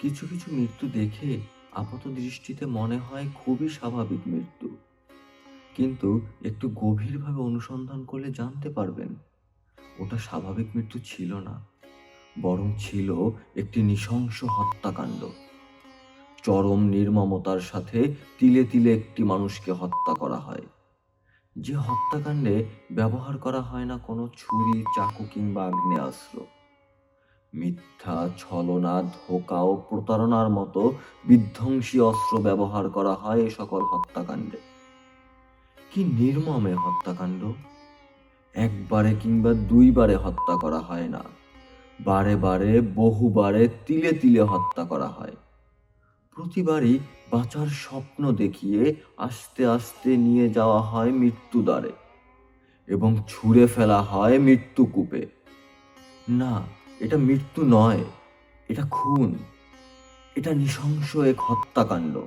কিছু কিছু মৃত্যু দেখে আপাত দৃষ্টিতে মনে হয় খুবই স্বাভাবিক মৃত্যু। কিন্তু একটু গভীরভাবে অনুসন্ধান করলে জানতে পারবেন, ওটা স্বাভাবিক মৃত্যু ছিল না, বরং ছিল একটি নৃশংস হত্যাকাণ্ড। চরম নির্মমতার সাথে তিলে তিলে একটি মানুষকে হত্যা করা হয়। যে হত্যাকাণ্ডে ব্যবহার করা হয় না কোনো ছুরি, চাকু কিংবা আগ্নেয়াস্ত্র। মিথ্যা, ছলনা, ধোকা ও প্রতারণার মতো বিধ্বংসী অস্ত্র ব্যবহার করা হয় এ সকল হত্যাকাণ্ডে। কি নির্মমে হত্যাকাণ্ড? একবারে কিংবা দুইবারে হত্যা করা হয় না। বারে বারে, বহুবারে, তিলে তিলে হত্যা করা হয়। প্রতিবারই বাঁচার স্বপ্ন দেখিয়ে আস্তে আস্তে নিয়ে যাওয়া হয় মৃত্যুদ্বারে এবং ছুঁড়ে ফেলা হয় মৃত্যুকূপে না এটা মৃত্যু নয় এটা খুন। এটা নৃশংস এক হত্যাকাণ্ড।